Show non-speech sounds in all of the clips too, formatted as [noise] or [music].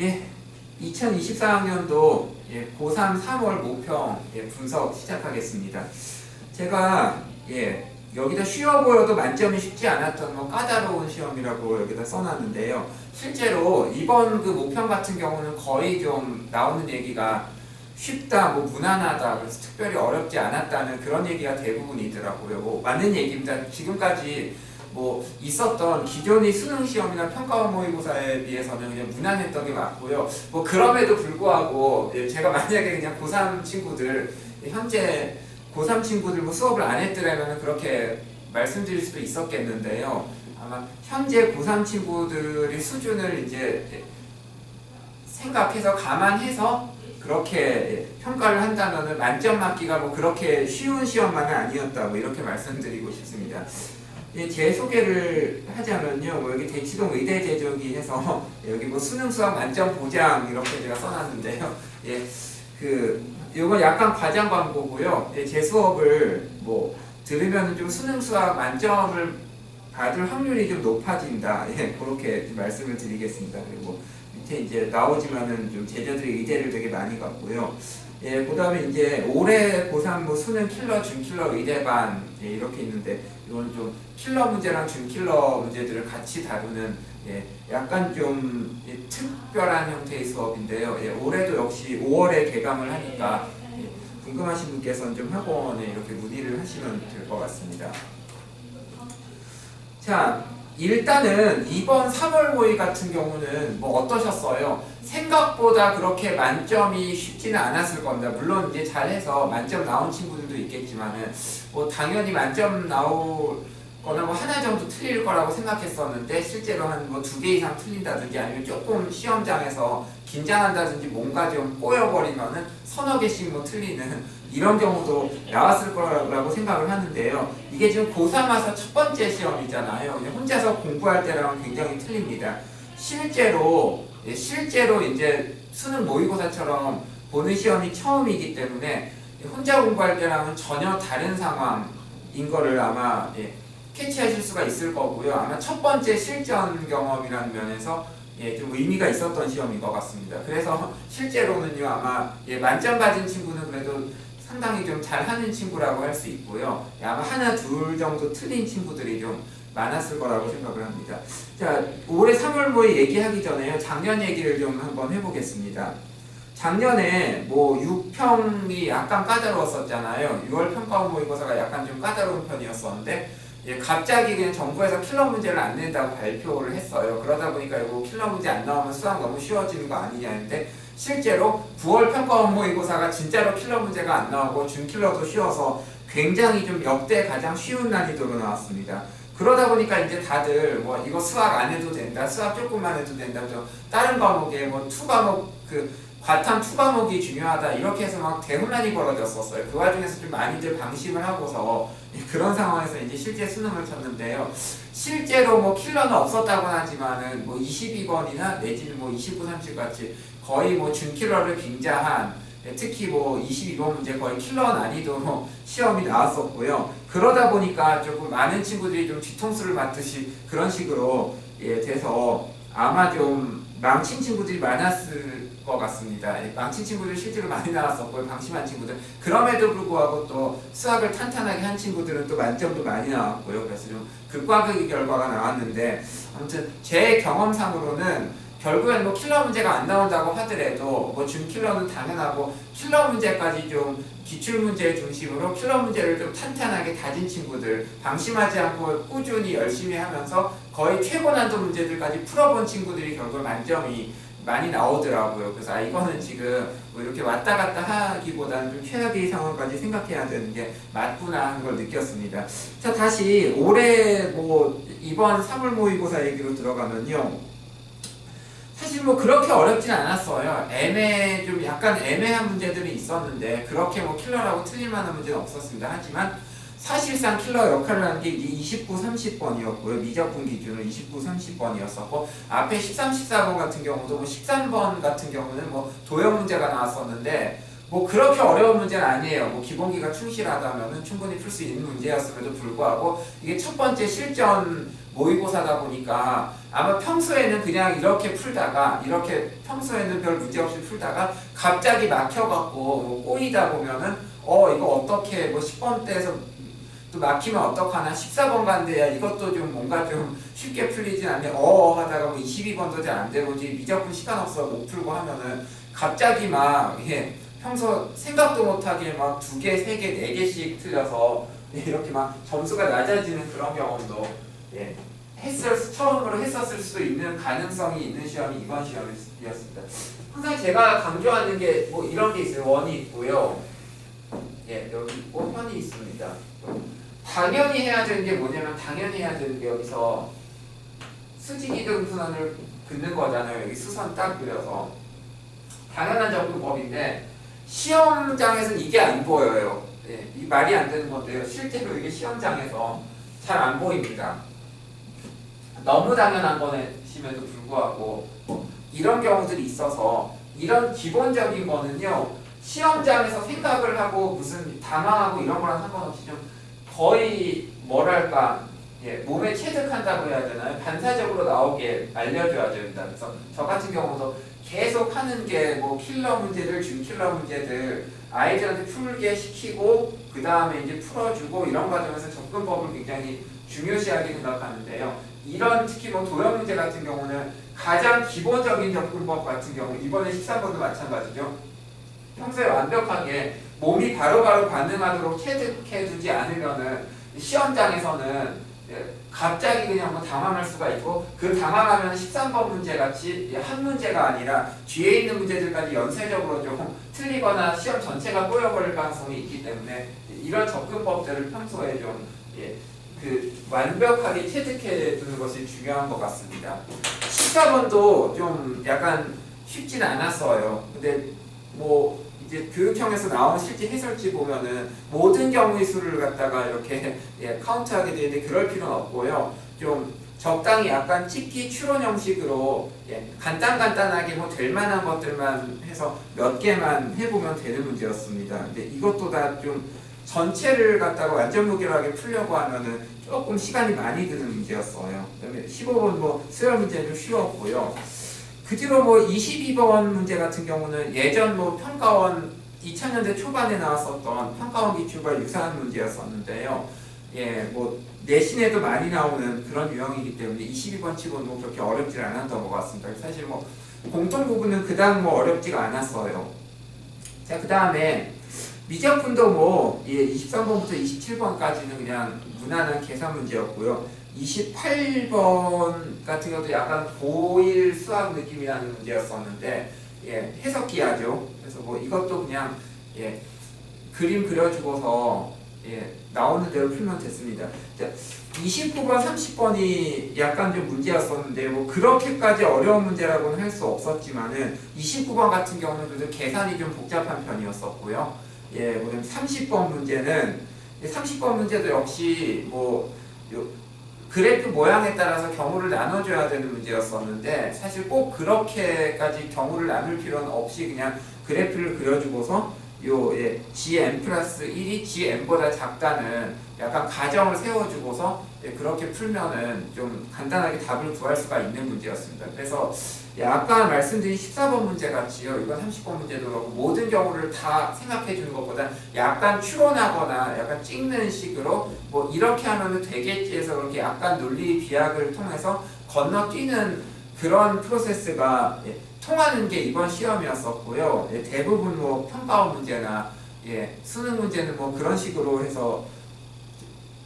예, 2024학년도 예, 고3 3월 모평 예, 분석 시작하겠습니다. 제가 예, 여기다 쉬워 보여도 만점이 쉽지 않았던 뭐 까다로운 시험이라고 여기다 써놨는데요. 실제로 이번 그 모평 같은 경우는 거의 좀 나오는 얘기가 쉽다, 뭐 무난하다, 그래서 특별히 어렵지 않았다는 그런 얘기가 대부분이더라고요. 뭐 맞는 얘기입니다. 지금까지 뭐 있었던 기존의 수능 시험이나 평가원 모의고사에 비해서는 그냥 무난했던 게 맞고요. 뭐 그럼에도 불구하고 예, 제가 만약에 그냥 고3 친구들 현재 고3 친구들 뭐 수업을 안 했더라면 그렇게 말씀드릴 수도 있었겠는데요. 아마 현재 고3 친구들의 수준을 이제 생각해서 감안해서 그렇게 예, 평가를 한다면은 만점 맞기가 뭐 그렇게 쉬운 시험만은 아니었다 뭐 이렇게 말씀드리고 싶습니다. 예, 제 소개를 하자면요, 뭐 여기 대치동 의대 제조기 해서 [laughs] 여기 뭐 수능 수학 만점 보장 이렇게 제가 써놨는데요. 예, 그 이건 약간 과장 광고고요. 예, 제 수업을 뭐 들으면 좀 수능 수학 만점을 받을 확률이 좀 높아진다. [laughs] 예, 그렇게 좀 말씀을 드리겠습니다. 그리고 밑에 이제 나오지만은 좀 제자들이 의대를 되게 많이 갔고요. 예, 그 다음에 이제 올해 고3 뭐 수능 킬러, 준킬러, 의대반 예, 이렇게 있는데 이건 좀 킬러 문제랑 준킬러 문제들을 같이 다루는 예, 약간 좀 예, 특별한 형태의 수업인데요. 예, 올해도 역시 5월에 개강을 하니까 예, 궁금하신 분께서는 좀 학원에 이렇게 문의를 하시면 될 것 같습니다. 자, 일단은 이번 3월 모의 같은 경우는 뭐 어떠셨어요? 생각보다 그렇게 만점이 쉽지는 않았을 겁니다. 물론 이제 잘해서 만점 나온 친구들도 있겠지만은 뭐 당연히 만점 나올 거나 뭐 하나 정도 틀릴 거라고 생각했었는데 실제로 한 뭐 두 개 이상 틀린다든지 아니면 조금 시험장에서 긴장한다든지 뭔가 좀 꼬여버리면은 서너 개씩 뭐 틀리는 이런 경우도 나왔을 거라고 생각을 하는데요. 이게 지금 고3 와서 첫 번째 시험이잖아요. 혼자서 공부할 때랑은 굉장히 틀립니다. 실제로 예, 실제로 이제 수능 모의고사처럼 보는 시험이 처음이기 때문에 혼자 공부할 때랑은 전혀 다른 상황인 거를 아마 예, 캐치하실 수가 있을 거고요. 아마 첫 번째 실전 경험이라는 면에서 예, 좀 의미가 있었던 시험인 것 같습니다. 그래서 실제로는요, 아마 예, 만점 받은 친구는 상당히 좀 잘하는 친구라고 할 수 있고요. 예, 아마 하나, 둘 정도 틀린 친구들이 좀 많았을 거라고 생각을 합니다. 자, 올해 3월 모의 얘기하기 전에요. 작년 얘기를 좀 한번 해보겠습니다. 작년에 뭐 6평이 약간 까다로웠었잖아요. 6월 평가 모의고사가 약간 좀 까다로운 편이었었는데 예, 갑자기 그냥 정부에서 킬러 문제를 안 낸다고 발표를 했어요. 그러다 보니까 이거 킬러 문제 안 나오면 수학 너무 쉬워지는 거 아니냐는데 실제로 9월 평가 원 모의고사가 진짜로 킬러 문제가 안 나오고 준킬러도 쉬워서 굉장히 좀 역대 가장 쉬운 난이도로 나왔습니다. 그러다 보니까 이제 다들 뭐 이거 수학 안 해도 된다, 수학 조금만 해도 된다, 저 다른 과목에 뭐 투 과목 그 과탐 투 과목이 중요하다 이렇게 해서 막 대혼란이 벌어졌었어요. 그 와중에서 좀 많이들 방심을 하고서 [laughs] 그런 상황에서 이제 실제 수능을 쳤는데요. 실제로 뭐 킬러는 없었다고 하지만은 뭐 22번이나 내지는 뭐 29, 30 같이 거의 뭐 준킬러를 빙자한 예, 특히 뭐 22번 문제 거의 킬러 난이도로 [laughs] 시험이 나왔었고요. 그러다 보니까 조금 많은 친구들이 좀 뒤통수를 맞듯이 그런 식으로 예, 돼서 아마 좀 망친 친구들이 많았을 것 같습니다. 예, 망친 친구들 실제로 많이 나왔었고요. 방심한 친구들. 그럼에도 불구하고 또 수학을 탄탄하게 한 친구들은 또 만점도 많이 나왔고요. 그래서 좀 극과 극의 결과가 나왔는데 아무튼 제 경험상으로는 결국엔 뭐 킬러 문제가 안 나온다고 하더라도 뭐 준킬러는 당연하고 킬러 문제까지 좀 기출 문제 중심으로 킬러 문제를 좀 탄탄하게 다진 친구들 방심하지 않고 꾸준히 열심히 하면서 거의 최고 난도 문제들까지 풀어본 친구들이 결국 만점이 많이 나오더라고요. 그래서 아 이거는 지금 뭐 이렇게 왔다 갔다 하기보다는 좀 최악의 상황까지 생각해야 되는 게 맞구나 하는 걸 느꼈습니다. 자 다시 올해 뭐 이번 3월 모의고사 얘기로 들어가면요. 사실 뭐 그렇게 어렵진 않았어요. 애매 좀 약간 애매한 문제들이 있었는데 그렇게 뭐 킬러라고 틀릴만한 문제는 없었습니다. 하지만 사실상 킬러 역할을 하는 게 29, 30번이었고요. 미적분 기준으로 29, 30번이었었고 앞에 13, 14번 같은 경우도 뭐 13번 같은 경우는 뭐 도형 문제가 나왔었는데 뭐 그렇게 어려운 문제는 아니에요. 뭐 기본기가 충실하다면은 충분히 풀 수 있는 문제였음에도 불구하고 이게 첫 번째 실전 모의고사다 보니까 아마 평소에는 그냥 이렇게 풀다가 이렇게 평소에는 별 문제 없이 풀다가 갑자기 막혀갖고 뭐 꼬이다 보면은 어 이거 어떻게 뭐 10번 때에서 또 막히면 어떡하나? 14번 간대야. 이것도 좀 뭔가 좀 쉽게 풀리진 않네. 어 하다가 뭐 22번도 잘 안 되고 이제 미적분 시간 없어 못 풀고 하면은 갑자기 막 이게 평소 생각도 못하게 막 두 개, 세 개, 네 개씩 틀려서 이렇게 막 점수가 낮아지는 그런 경험도 예, 했을 처음으로 했었을 수도 있는 가능성이 있는 시험이 이번 시험이었습니다. 항상 제가 강조하는 게 뭐 이런 게 있어요. 원이 있고요. 예, 여기 있고 현이 있습니다. 당연히 해야 되는 게 뭐냐면 당연히 해야 되는 게 여기서 수직이등분원을 긋는 거잖아요. 여기 수선 딱 그려서 당연한 접근법인데 시험장에서는 이게 안 보여요. 예, 이 말이 안 되는 건데요. 실제로 이게 시험장에서 잘 안 보입니다. 너무 당연한 것임에도 불구하고 뭐 이런 경우들이 있어서 이런 기본적인 거는요 시험장에서 생각을 하고 무슨 당황하고 이런 거랑 상관없이 좀 거의 뭐랄까 예, 몸에 체득한다고 해야 되나요 반사적으로 나오게 알려줘야 된다 그래서 저 같은 경우도 계속 하는 게 뭐 킬러 문제들 준킬러 문제들 아이들한테 풀게 시키고 그 다음에 이제 풀어주고 이런 과정에서 접근법을 굉장히 중요시하게 생각하는데요. 이런 특히 뭐 도형 문제 같은 경우는 가장 기본적인 접근법 같은 경우 이번에 13번도 마찬가지죠. 평소에 완벽하게 몸이 바로바로 반응하도록 체득해 두지 않으면은 시험장에서는 예, 갑자기 그냥 뭐 당황할 수가 있고 그 당황하면 13번 문제 같이 한 문제가 아니라 뒤에 있는 문제들까지 연쇄적으로 좀 틀리거나 시험 전체가 꼬여버릴 가능성이 있기 때문에 이런 접근법들을 평소에 좀 예, 그 완벽하게 체득해 두는 것이 중요한 것 같습니다. 14번도 좀 약간 쉽지는 않았어요. 근데 뭐 이제 교육청에서 나온 실제 해설지 보면은 모든 경우의 수를 갖다가 이렇게 [laughs] 예, 카운트하게 되는데 그럴 필요는 없고요. 좀 적당히 약간 찍기 추론 형식으로 예, 간단 간단하게 뭐 될 만한 것들만 해서 몇 개만 해보면 되는 문제였습니다. 근데 이것도 다좀 전체를 갖다가 완전 무결하게 풀려고 하면은 조금 시간이 많이 드는 문제였어요. 그다음에 15번 뭐 수열 문제는 좀 쉬웠고요. 그 뒤로 뭐 22번 문제 같은 경우는 예전 뭐 평가원 2000년대 초반에 나왔었던 평가원 기출과 유사한 문제였었는데요. 예, 뭐 내신에도 많이 나오는 그런 유형이기 때문에 22번 치고는 뭐 그렇게 어렵지 않았던 것 같습니다. 사실 뭐 공통 부분은 그다음 뭐 어렵지가 않았어요. 자, 그 다음에 미적분도 뭐 예, 23번부터 27번까지는 그냥 무난한 계산 문제였고요. 28번 같은 경우도 약간 고1 수학 느낌이 나는 문제였었는데 예, 해석기하죠. 그래서 뭐 이것도 그냥 예, 그림 그려주고서 예, 나오는 대로 풀면 됐습니다. 자, 29번, 30번이 약간 좀 문제였었는데 뭐 그렇게까지 어려운 문제라고는 할 수 없었지만은 29번 같은 경우는 그래도 계산이 좀 복잡한 편이었었고요. 예, 그다음 30번 문제는 30번 문제도 역시 뭐 요, 그래프 모양에 따라서 경우를 나눠줘야 되는 문제였었는데 사실 꼭 그렇게까지 경우를 나눌 필요는 없이 그냥 그래프를 그려주고서 요 예, gm 플러스 1이 gm보다 작다는 약간 가정을 세워주고서 예, 그렇게 풀면은 좀 간단하게 답을 구할 수가 있는 문제였습니다. 그래서 예, 아까 말씀드린 14번 문제 같이요. 이건 30번 문제도 그렇고 모든 경우를 다 생각해 주는 것보다 약간 추론하거나 약간 찍는 식으로 뭐 이렇게 하면은 되겠지 해서 그렇게 약간 논리 비약을 통해서 건너뛰는 그런 프로세스가 예, 통하는 게 이번 시험이었었고요. 예, 대부분 뭐 평가원 문제나 예, 수능 문제는 뭐 그런 식으로 해서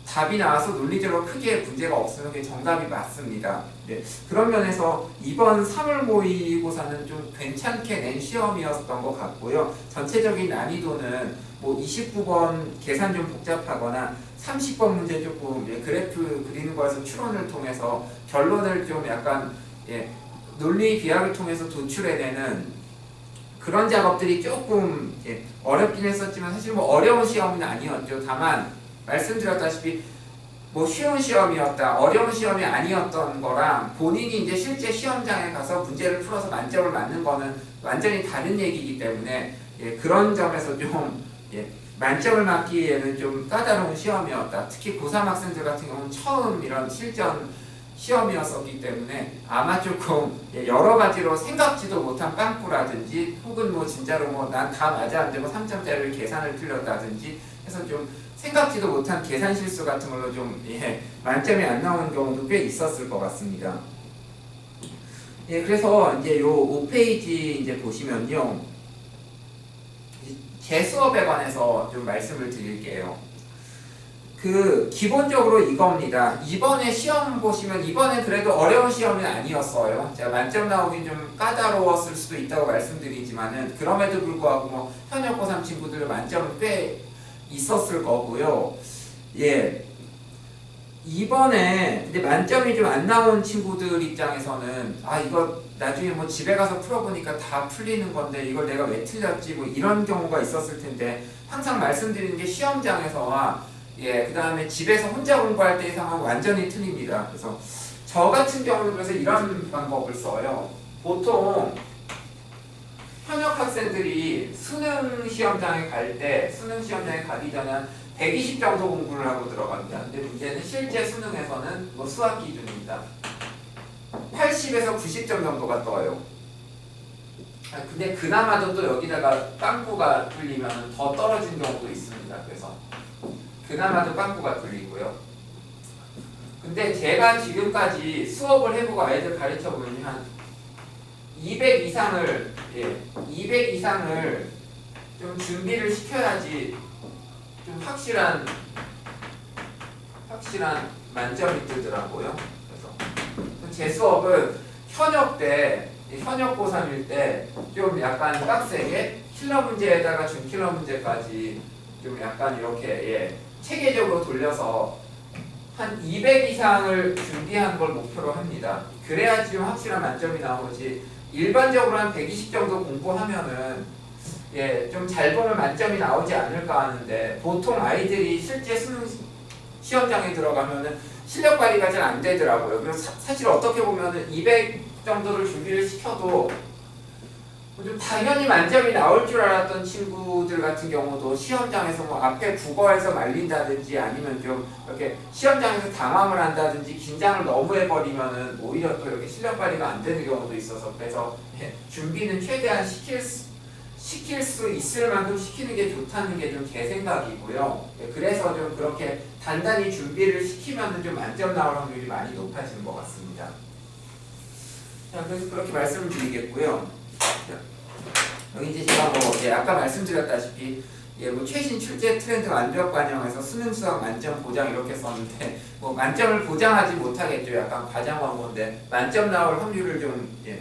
답이 나와서 논리적으로 크게 문제가 없으면 그게 정답이 맞습니다. 네, 그런 면에서 이번 3월 모의고사는 좀 괜찮게 낸 시험이었던 것 같고요. 전체적인 난이도는 뭐 29번 계산 좀 복잡하거나 30번 문제 조금 예, 그래프 그리는 거에서 추론을 통해서 결론을 좀 약간 예, 논리 비약을 통해서 도출해내는 그런 작업들이 조금 예, 어렵긴 했었지만 사실 뭐 어려운 시험은 아니었죠. 다만 말씀드렸다시피 뭐 쉬운 시험이었다, 어려운 시험이 아니었던 거랑 본인이 이제 실제 시험장에 가서 문제를 풀어서 만점을 맞는 거는 완전히 다른 얘기이기 때문에 예, 그런 점에서 좀 예, 만점을 맞기에는 좀 까다로운 시험이었다. 특히 고3 학생들 같은 경우는 처음 이런 실전 시험이었었기 때문에 아마 조금 예, 여러 가지로 생각지도 못한 빵꾸라든지 혹은 뭐 진짜로 뭐 난 다 맞았는데 뭐 3점짜리를 계산을 틀렸다든지 해서 좀 생각지도 못한 계산 실수 같은 걸로 좀 예, 만점이 안 나오는 경우도 꽤 있었을 것 같습니다. 예, 그래서 이제 요 5페이지 이제 보시면요. 제 수업에 관해서 좀 말씀을 드릴게요. 그 기본적으로 이겁니다. 이번에 시험 보시면 이번에 그래도 어려운 시험은 아니었어요. 제가 만점 나오긴 좀 까다로웠을 수도 있다고 말씀드리지만은 그럼에도 불구하고 뭐 현역 고3 친구들 만점은 꽤 있었을 거고요. 예. 이번에 근데 만점이 좀 안 나온 친구들 입장에서는 아 이거 나중에 뭐 집에 가서 풀어보니까 다 풀리는 건데 이걸 내가 왜 틀렸지 뭐 이런 경우가 있었을 텐데 항상 말씀드리는 게 시험장에서와 예, 그 다음에 집에서 혼자 공부할 때의 상황은 완전히 틀립니다. 그래서 저 같은 경우는 그래서 이런 방법을 써요. 보통 현역 학생들이 수능 시험장에 갈 때, 수능 시험장에 가기 전에 한120 정도 공부를 하고 들어갑니다. 근데 문제는 실제 수능에서는 뭐 수학 기준입니다. 80에서 90점 정도가 떠요. 아, 근데 그나마도 또 여기다가 빵꾸가 뚫리면 더 떨어진 경우도 있습니다. 그래서 그나마도 빵꾸가 뚫리고요. 근데 제가 지금까지 수업을 해보고 아이들 가르쳐 보니 한 200 이상을 예, 200 이상을 좀 준비를 시켜야지 좀 확실한 확실한 만점이 뜨더라고요. 그래서 제 수업은 현역 때 현역 고3일 때 좀 약간 빡세게 킬러 문제에다가 준킬러 문제까지 좀 약간 이렇게 예, 체계적으로 돌려서 한 200 이상을 준비한 걸 목표로 합니다. 그래야지 좀 확실한 만점이 나오지. 일반적으로 한 120 정도 공부하면은 예, 좀 잘 보면 만점이 나오지 않을까 하는데 보통 아이들이 실제 수능 시험장에 들어가면은 실력 발휘가 잘 안 되더라고요. 그래서 사, 사실 어떻게 보면은 200 정도를 준비를 시켜도 좀 당연히 만점이 나올 줄 알았던 친구들 같은 경우도 시험장에서 뭐 앞에 국어에서 말린다든지 아니면 좀 이렇게 시험장에서 당황을 한다든지 긴장을 너무 해버리면은 오히려 또 이렇게 실력 발휘가 안 되는 경우도 있어서 그래서 예, 준비는 최대한 시킬 수, 시킬 수 있을 만큼 시키는 게 좋다는 게 좀 제 생각이고요. 예, 그래서 좀 그렇게 단단히 준비를 시키면은 좀 만점 나올 확률이 많이 높아지는 것 같습니다. 자, 그래서 그렇게 말씀을 드리겠고요. 자, 여기 이제 제가 뭐 예, 아까 말씀드렸다시피 예, 뭐 최신 출제 트렌드 완벽 반영해서 수능 수학 만점 보장 이렇게 썼는데 뭐 만점을 보장하지 못하겠죠. 약간 과장 광고인데 만점 나올 확률을 좀 예,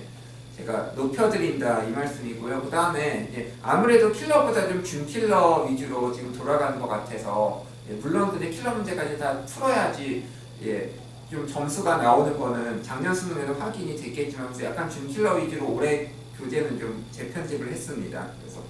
제가 높여드린다 이 말씀이고요. 그 다음에 예, 아무래도 킬러보다 좀 준킬러 위주로 지금 돌아가는 것 같아서 예, 물론 근데 킬러 문제까지 다 풀어야지 예, 좀 점수가 나오는 거는 작년 수능에도 확인이 됐겠지만 약간 준킬러 위주로 올해 교재는 좀 재편집을 했습니다. 그래서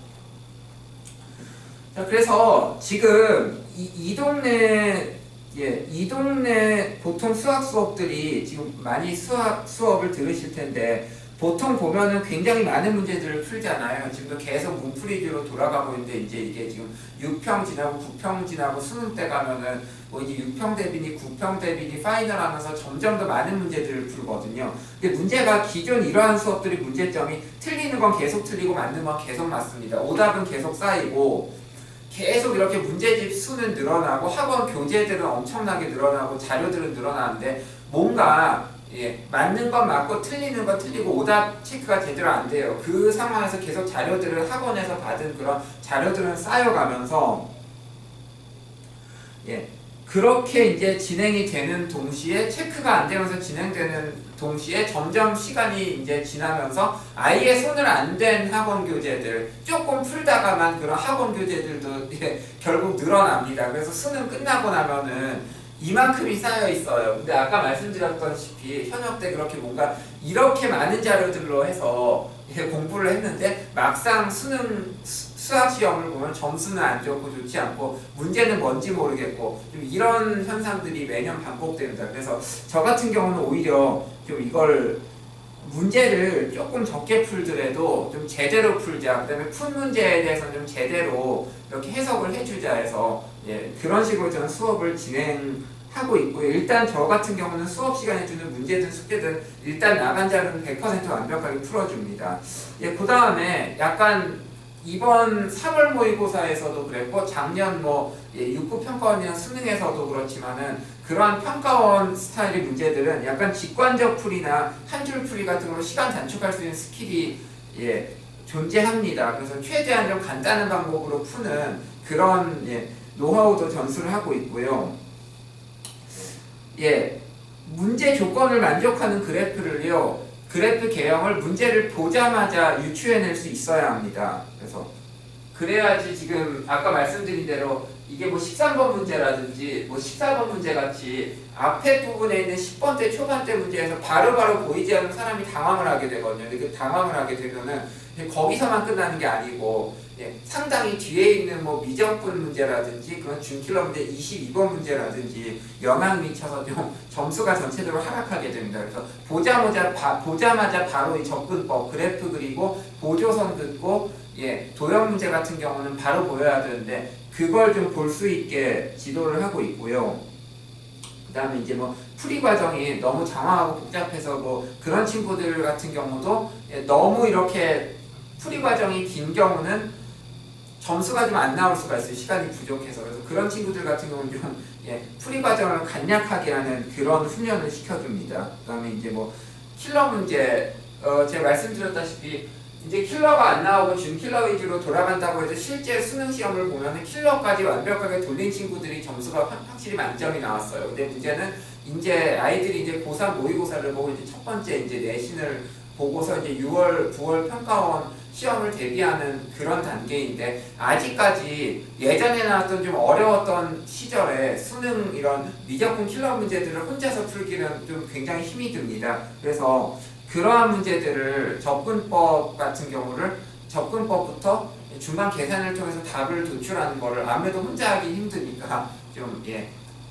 자 그래서 지금 이, 이 동네 예, 이 동네 보통 수학 수업들이 지금 많이 수학 수업을 들으실 텐데 보통 보면은 굉장히 많은 문제들을 풀잖아요. 지금도 계속 문풀이 위주로 돌아가고 있는데 이제 이게 지금 6평 지나고 9평 지나고 수능 때 가면은 뭐 이제 6평 대비니 9평 대비니 파이널 하면서 점점 더 많은 문제들을 풀거든요. 근데 문제가 기존 이러한 수업들이 문제점이 틀리는 건 계속 틀리고 맞는 건 계속 맞습니다. 오답은 계속 쌓이고 계속 이렇게 문제집 수는 늘어나고 학원 교재들은 엄청나게 늘어나고 자료들은 늘어나는데 뭔가 예, 맞는 건 맞고 틀리는 건 틀리고 오답 체크가 제대로 안 돼요. 그 상황에서 계속 자료들을 학원에서 받은 그런 자료들은 쌓여가면서 예, 그렇게 이제 진행이 되는 동시에 체크가 안 되면서 진행되는 동시에 점점 시간이 이제 지나면서 아예 손을 안 댄 학원 교재들 조금 풀다가만 그런 학원 교재들도 예, 결국 늘어납니다. 그래서 수능 끝나고 나면은 이만큼이 쌓여 있어요. 근데 아까 말씀드렸다시피 현역 때 그렇게 뭔가 이렇게 많은 자료들로 해서 공부를 했는데 막상 수능 수- 수학 시험을 보면 점수는 안 좋고 좋지 않고 문제는 뭔지 모르겠고 좀 이런 현상들이 매년 반복됩니다. 그래서 저 같은 경우는 오히려 좀 이걸 문제를 조금 적게 풀더라도 좀 제대로 풀자. 그다음에 푼 문제에 대해서는 좀 제대로 이렇게 해석을 해주자 해서 예, 그런 식으로 저는 수업을 진행하고 하고 있고요. 일단 저 같은 경우는 수업 시간에 주는 문제든 숙제든 일단 나간 자료는 100% 완벽하게 풀어줍니다. 예, 그 다음에 약간 이번 3월 모의고사에서도 그랬고 작년 뭐 예, 6급 평가원이나 수능에서도 그렇지만은 그러한 평가원 스타일의 문제들은 약간 직관적 풀이나 한 줄 풀이 같은 걸로 시간 단축할 수 있는 스킬이 예, 존재합니다. 그래서 최대한 좀 간단한 방법으로 푸는 그런 예, 노하우도 전수를 하고 있고요. 예, 문제 조건을 만족하는 그래프를요. 그래프 개형을 문제를 보자마자 유추해낼 수 있어야 합니다. 그래서 그래야지 지금 아까 말씀드린 대로 이게 뭐 13번 문제라든지 뭐 14번 문제 같이 앞에 부분에 있는 10번대 초반대 문제에서 바로 바로 보이지 않는 사람이 당황을 하게 되거든요. 근데 그 당황을 하게 되면은 거기서만 끝나는 게 아니고 예, 상당히 뒤에 있는 뭐 미적분 문제라든지 그런 준킬러 문제 22번 문제라든지 영향 미쳐서 좀 [laughs] 점수가 전체적으로 하락하게 됩니다. 그래서 보자마자 바, 보자마자 바로 이 접근법 그래프 그리고 보조선 긋고 예, 도형 문제 같은 경우는 바로 보여야 되는데 그걸 좀 볼 수 있게 지도를 하고 있고요. 그 다음에 이제 뭐 풀이 과정이 너무 장황하고 복잡해서 뭐 그런 친구들 같은 경우도 예, 너무 이렇게 풀이 과정이 긴 경우는 점수가 좀 안 나올 수가 있어요. 시간이 부족해서. 그래서 그런 친구들 같은 경우는 좀 [laughs] 예, 풀이 과정을 간략하게 하는 그런 훈련을 시켜줍니다. 그 다음에 이제 뭐 킬러 문제, 어, 제가 말씀드렸다시피 이제 킬러가 안 나오고 준 킬러 위주로 돌아간다고 해서 실제 수능 시험을 보면 킬러까지 완벽하게 돌린 친구들이 점수가 확- 확실히 만점이 나왔어요. 근데 문제는 이제 아이들이 이제 고3 모의고사를 보고 이제 첫 번째 이제 내신을 보고서 이제 6월, 9월 평가원 시험을 대비하는 그런 단계인데 아직까지 예전에 나왔던 좀 어려웠던 시절에 수능 이런 미적분 킬러 문제들을 혼자서 풀기는 좀 굉장히 힘이 듭니다. 그래서 그러한 문제들을 접근법 같은 경우를 접근법부터 중간 계산을 통해서 답을 도출하는 거를 아무래도 혼자 하기 힘드니까 좀 예,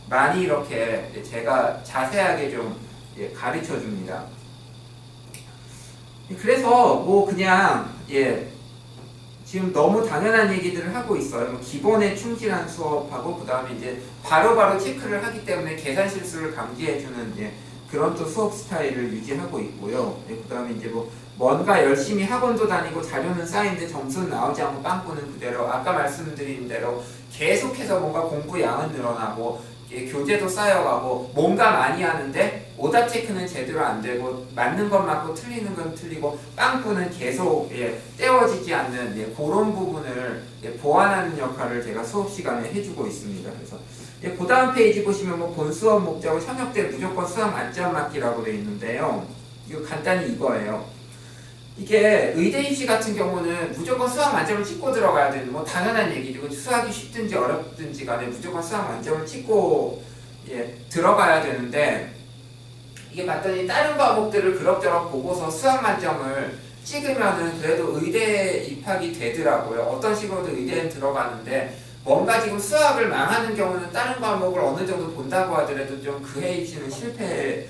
많이 이렇게 제가 자세하게 좀 예, 가르쳐 줍니다. 그래서 뭐 그냥 예 지금 너무 당연한 얘기들을 하고 있어요. 뭐 기본에 충실한 수업하고 그 다음에 이제 바로 바로 체크를 하기 때문에 계산 실수를 감지해주는 예, 그런 또 수업 스타일을 유지하고 있고요. 예, 그 다음에 이제 뭐 뭔가 열심히 학원도 다니고 자료는 쌓이는데 점수는 나오지 않고 빵꾸는 그대로 아까 말씀드린 대로 계속해서 뭔가 공부 양은 늘어나고 예, 교재도 쌓여가고 뭔가 많이 하는데 오답 체크는 제대로 안 되고 맞는 건 맞고 틀리는 건 틀리고 빵꾸는 계속 예, 떼어지지 않는 예, 그런 부분을 예, 보완하는 역할을 제가 수업 시간에 해주고 있습니다. 그래서 예, 그 다음 페이지 보시면 뭐 본 수업 목적은 현역대 무조건 수학 만점 맞기라고 되어 있는데요. 이거 간단히 이거예요. 이게 의대 입시 같은 경우는 무조건 수학 만점을 찍고 들어가야 되는 뭐 당연한 얘기죠. 수학이 쉽든지 어렵든지 간에 무조건 수학 만점을 찍고 예, 들어가야 되는데 이게 봤더니 다른 과목들을 그럭저럭 보고서 수학 만점을 찍으면은 그래도 의대 입학이 되더라고요. 어떤 식으로든 의대에 들어가는데 뭔가 지금 수학을 망하는 경우는 다른 과목을 어느 정도 본다고 하더라도 좀 그 해 입시는 실패하게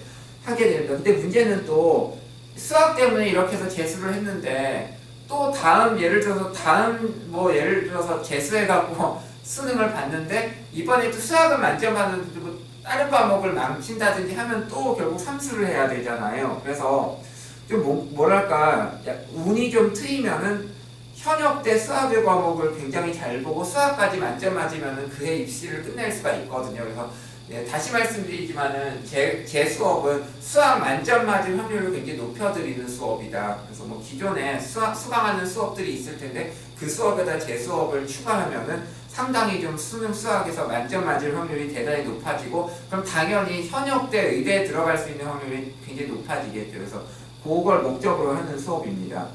됩니다. 근데 문제는 또 수학 때문에 이렇게 해서 재수를 했는데 또 다음 예를 들어서 다음 뭐 예를 들어서 재수해갖고 [laughs] 수능을 봤는데 이번에 또 수학을 만점하는데 뭐 다른 과목을 망친다든지 하면 또 결국 삼수를 해야 되잖아요. 그래서 좀 뭐, 뭐랄까 야, 운이 좀 트이면은 현역 때 수학의 과목을 굉장히 잘 보고 수학까지 만점 맞으면은 그해 입시를 끝낼 수가 있거든요. 그래서 예, 다시 말씀드리지만은 제, 제 수업은 수학 만점 맞을 확률을 굉장히 높여드리는 수업이다. 그래서 뭐 기존에 수학 수강하는 수업들이 있을 텐데 그 수업에다 제 수업을 추가하면은 상당히 좀 수능 수학에서 만점 맞을 확률이 대단히 높아지고 그럼 당연히 현역 때 의대에 들어갈 수 있는 확률이 굉장히 높아지겠죠. 그래서 그걸 목적으로 하는 수업입니다.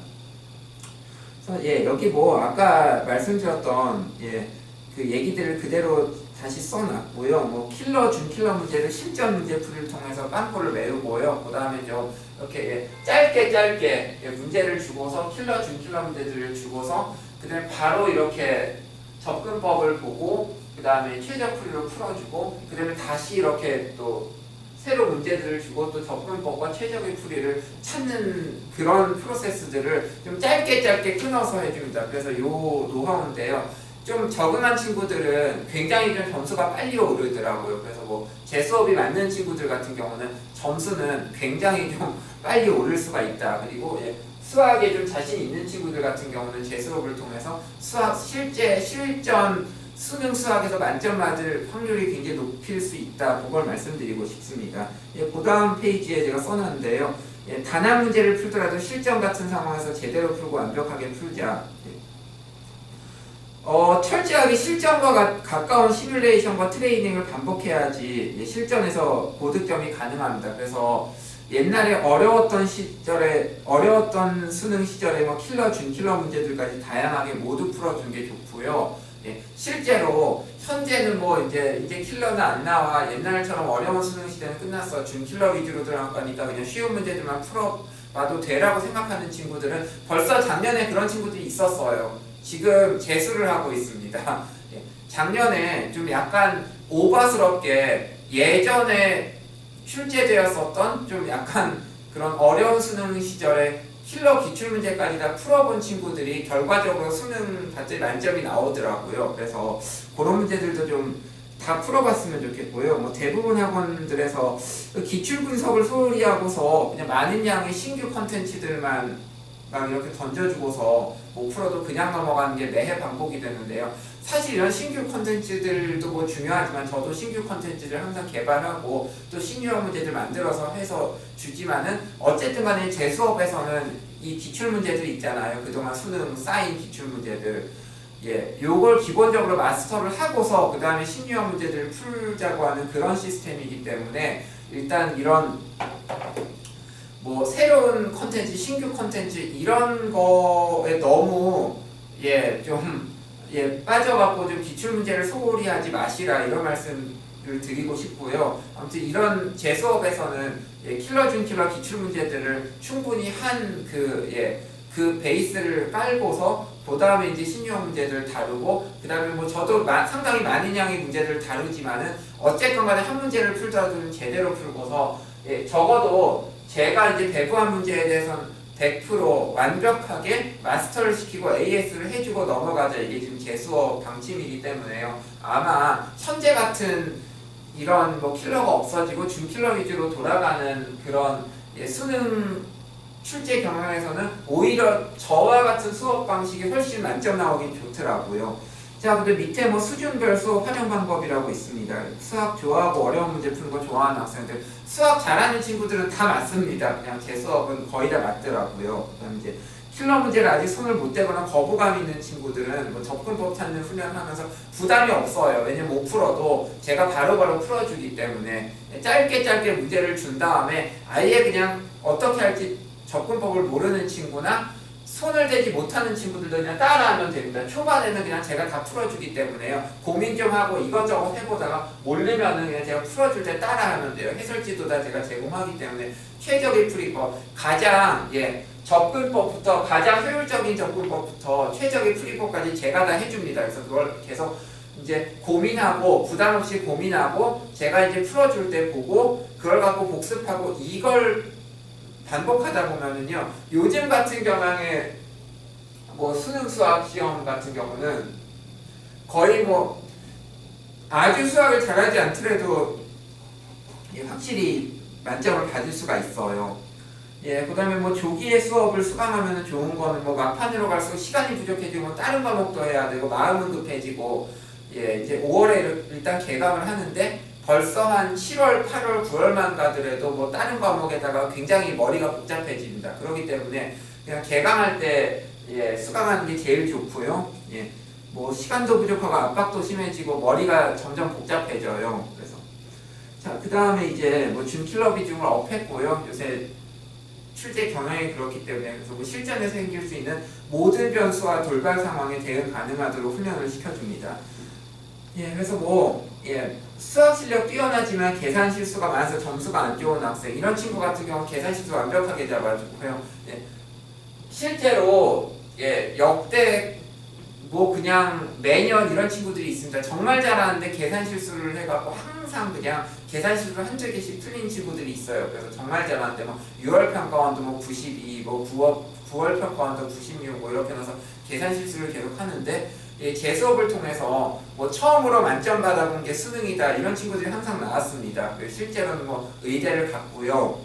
그래서 예 여기 뭐 아까 말씀드렸던 예 그 얘기들을 그대로 다시 써놨고요. 뭐 킬러 준킬러 문제를 실전 문제 풀이를 통해서 빵꾸를 메우고요. 그 다음에 좀 이렇게 예, 짧게 짧게 예, 문제를 주고서 킬러 준킬러 문제들을 주고서 그다음에 바로 이렇게 접근법을 보고 그 다음에 최적 풀이로 풀어주고 그 다음에 다시 이렇게 또 새로 문제들을 주고 또 접근법과 최적의 풀이를 찾는 그런 프로세스들을 좀 짧게 짧게 끊어서 해줍니다. 그래서 요 노하우인데요. 좀 적응한 친구들은 굉장히 좀 점수가 빨리 오르더라고요. 그래서 뭐 제 수업이 맞는 친구들 같은 경우는 점수는 굉장히 좀 [laughs] 빨리 오를 수가 있다. 그리고 예, 수학에 좀 자신 있는 친구들 같은 경우는 제 수업을 통해서 수학 실제 실전 수능 수학에서 만점 맞을 확률이 굉장히 높일 수 있다. 그걸 말씀드리고 싶습니다. 예, 그 다음 페이지에 제가 써놨는데요. 예, 단학 문제를 풀더라도 실전 같은 상황에서 제대로 풀고 완벽하게 풀자. 예. 어, 철저하게 실전과 가, 가까운 시뮬레이션과 트레이닝을 반복해야지 예, 실전에서 고득점이 가능합니다. 그래서 옛날에 어려웠던 시절에 어려웠던 수능 시절에 뭐 킬러 준킬러 문제들까지 다양하게 모두 풀어준 게 좋고요. 예, 실제로 현재는 뭐 이제 이제 킬러는 안 나와 옛날처럼 어려운 수능 시대는 끝났어 준킬러 위주로 들어갈 거니까 그냥 쉬운 문제들만 풀어봐도 되라고 생각하는 친구들은 벌써 작년에 그런 친구들이 있었어요. 지금 재수를 하고 있습니다. [laughs] 예, 작년에 좀 약간 오버스럽게 예전에 출제되었었던 좀 약간 그런 어려운 수능 시절에 킬러 기출 문제까지 다 풀어본 친구들이 결과적으로 수능 자체 만점이 나오더라고요. 그래서 그런 문제들도 좀 다 풀어봤으면 좋겠고요. 뭐 대부분 학원들에서 기출 분석을 소홀히 하고서 그냥 많은 양의 신규 컨텐츠들만 막 이렇게 던져주고서 못 풀어도 그냥 넘어가는 게 매해 반복이 되는데요. 사실 이런 신규 컨텐츠들도 뭐 중요하지만 저도 신규 컨텐츠를 항상 개발하고 또 신유형 문제들 만들어서 해서 주지만은 어쨌든 간에 제 수업에서는 이 기출 문제들 있잖아요. 그동안 수능 쌓인 기출 문제들 예, 요걸 기본적으로 마스터를 하고서 그 다음에 신유형 문제들을 풀자고 하는 그런 시스템이기 때문에 일단 이런 뭐 새로운 컨텐츠, 신규 컨텐츠 이런 거에 너무 예좀 예 빠져갖고 좀 기출 문제를 소홀히 하지 마시라 이런 말씀을 드리고 싶고요. 아무튼 이런 제 수업에서는 예, 킬러 준 킬러 기출 문제들을 충분히 한그 예. 그 베이스를 깔고서 그 다음에 이제 신유형 문제들 다루고 그 다음에 뭐 저도 마- 상당히 많은 양의 문제들을 다루지만은 어쨌건 간에 한 문제를 풀더라도 좀 제대로 풀고서 예, 적어도 제가 이제 배부한 문제에 대해서는 100% 완벽하게 마스터를 시키고 AS를 해주고 넘어가자 이게 지금 제 수업 방침이기 때문에요. 아마 현재 같은 이런 뭐 킬러가 없어지고 준킬러 위주로 돌아가는 그런 예, 수능 출제 경향에서는 오히려 저와 같은 수업 방식이 훨씬 만점 나오긴 좋더라고요. 자, 근데 밑에 뭐 수준별 수업 활용 방법이라고 있습니다. 수학 좋아하고 어려운 문제 푸는 거 좋아하는 학생들, 수학 잘하는 친구들은 다 맞습니다. 그냥 제 수업은 거의 다 맞더라고요. 그다음 이제 킬러 문제를 아직 손을 못 대거나 거부감 있는 친구들은 뭐 접근법 찾는 훈련하면서 부담이 없어요. 왜냐면 못 풀어도 제가 바로바로 풀어주기 때문에 짧게 짧게 문제를 준 다음에 아예 그냥 어떻게 할지 접근법을 모르는 친구나 손을 대지 못하는 친구들도 그냥 따라하면 됩니다. 초반에는 그냥 제가 다 풀어주기 때문에요. 고민 좀 하고 이것저것 해보다가 모르면은 그냥 제가 풀어줄 때 따라하면 돼요. 해설지도 다 제가 제공하기 때문에 최적의 풀이법 가장 예 접근법부터 가장 효율적인 접근법부터 최적의 풀이법까지 제가 다 해줍니다. 그래서 그걸 계속 이제 고민하고 부담 없이 고민하고 제가 이제 풀어줄 때 보고 그걸 갖고 복습하고 이걸 반복하다 보면은요 요즘 같은 경향에 뭐 수능 수학 시험 같은 경우는 거의 뭐 아주 수학을 잘하지 않더라도 예, 확실히 만점을 받을 수가 있어요. 예, 그 다음에 뭐 조기에 수업을 수강하면 좋은 거는 뭐 막판으로 갈수록 시간이 부족해지고 뭐 다른 과목도 해야 되고 마음은 급해지고 예, 이제 5월에 일단 개강을 하는데 벌써 한 7월, 8월, 9월만 가더라도 뭐 다른 과목에다가 굉장히 머리가 복잡해집니다. 그렇기 때문에 그냥 개강할 때 예, 수강하는 게 제일 좋고요. 예, 뭐 시간도 부족하고 압박도 심해지고 머리가 점점 복잡해져요. 그래서 자, 그 다음에 이제 뭐 준킬러 비중을 업했고요. 요새 출제 경향이 그렇기 때문에 그래서 뭐 실전에서 생길 수 있는 모든 변수와 돌발 상황에 대응 가능하도록 훈련을 시켜줍니다. 예, 그래서 뭐 예, 수학 실력 뛰어나지만 계산 실수가 많아서 점수가 안 좋은 학생 이런 친구 같은 경우 계산 실수 완벽하게 잡아주고요. 예, 실제로 예, 역대 뭐 그냥 매년 이런 친구들이 있습니다. 정말 잘하는데 계산 실수를 해갖고 항상 그냥 계산 실수를 한두 개씩 틀린 친구들이 있어요. 그래서 정말 잘하는데 뭐 6월 평가원도 뭐 92, 뭐 9월, 9월 평가원도 96, 뭐 이렇게 나서 계산 실수를 계속 하는데 예, 제 수업을 통해서 뭐 처음으로 만점 받아본 게 수능이다 이런 친구들이 항상 나왔습니다. 그리고 실제로는 뭐 의대를 갔고요.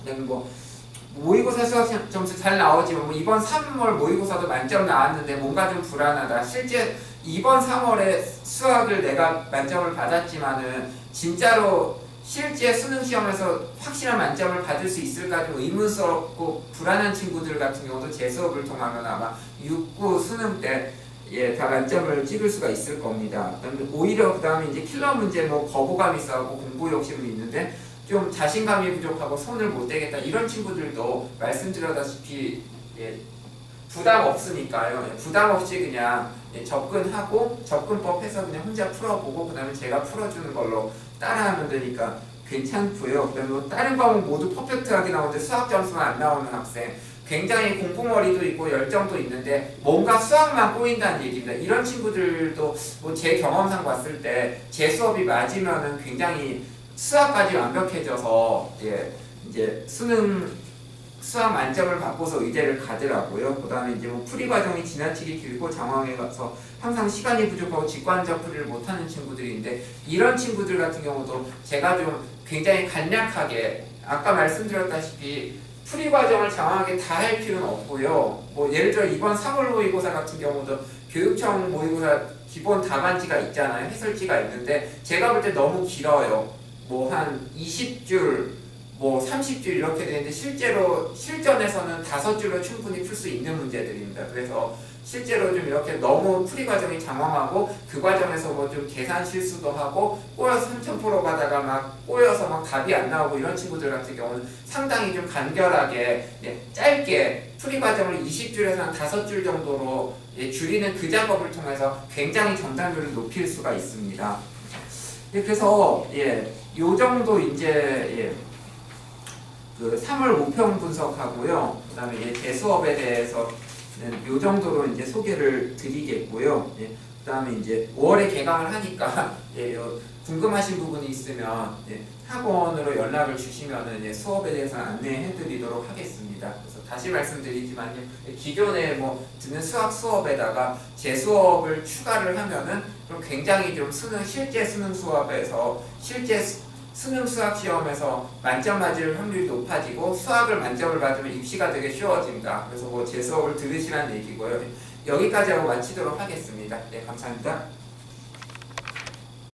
그다음에 뭐 모의고사 수학 점수 잘 나오지만 뭐 이번 3월 모의고사도 만점 나왔는데 뭔가 좀 불안하다. 실제 이번 3월에 수학을 내가 만점을 받았지만은 진짜로 실제 수능 시험에서 확실한 만점을 받을 수 있을까 좀 의문스럽고 불안한 친구들 같은 경우도 제 수업을 통하면 아마 6, 9 수능 때 예, 다 만점을 찍을 수가 있을 겁니다. 오히려 그다음에 이제 킬러 문제 뭐 거부감 있어하고 공부 욕심이 있는데 좀 자신감이 부족하고 손을 못 대겠다 이런 친구들도 말씀드렸다시피 예, 부담 없으니까요. 예, 부담 없이 그냥 예, 접근하고 접근법 해서 그냥 혼자 풀어보고 그다음에 제가 풀어주는 걸로 따라하면 되니까 괜찮고요. 그다음에 뭐 다른 과목 모두 퍼펙트하게 나오는데 수학 점수만 안 나오는 학생 굉장히 공부머리도 있고 열정도 있는데 뭔가 수학만 꼬인다는 얘기입니다. 이런 친구들도 뭐 제 경험상 봤을 때 제 수업이 맞으면은 굉장히 수학까지 완벽해져서 예, 이제 수능 수학 만점을 받고서 의대를 가더라고요. 그 다음에 이제 뭐 풀이 과정이 지나치게 길고 장황해 가서 항상 시간이 부족하고 직관적 풀이를 못하는 친구들인데 이런 친구들 같은 경우도 제가 좀 굉장히 간략하게 아까 말씀드렸다시피 풀이 과정을 장황하게 다 할 필요는 없고요. 뭐 예를 들어 이번 3월 모의고사 같은 경우도 교육청 모의고사 기본 답안지가 있잖아요. 해설지가 있는데 제가 볼 때 너무 길어요. 뭐 한 20줄, 뭐 30줄 이렇게 되는데 실제로 실전에서는 다섯 줄로 충분히 풀 수 있는 문제들입니다. 그래서 실제로 좀 이렇게 너무 풀이 과정이 장황하고 그 과정에서 뭐 좀 계산 실수도 하고 꼬여서 3,000% 가다가 막 꼬여서 막 답이 안 나오고 이런 친구들 같은 경우는 상당히 좀 간결하게 예, 짧게 풀이 과정을 20줄에서 한 5줄 정도로 예, 줄이는 그 작업을 통해서 굉장히 정답률을 높일 수가 있습니다. 예, 그래서 예, 요 정도 이제 예, 그 3월 모평 분석하고요. 그다음에 예, 재수업에 대해서 는요 정도로 이제 소개를 드리겠고요. 예, 그다음에 이제 5월에 개강을 하니까 [laughs] 예, 요 궁금하신 부분이 있으면 예, 학원으로 연락을 주시면은 예, 수업에 대해서 안내해드리도록 하겠습니다. 그래서 다시 말씀드리지만요, 예, 기존에 뭐 듣는 수학 수업에다가 재 수업을 추가를 하면은 그럼 굉장히 좀 수능 실제 수능 수업에서 실제 수- 수능 수학 시험에서 만점 맞을 확률이 높아지고 수학을 만점을 받으면 입시가 되게 쉬워진다. 그래서 뭐재 수업을 들으시라는 얘기고요. 여기까지 하고 마치도록 하겠습니다. 네, 감사합니다.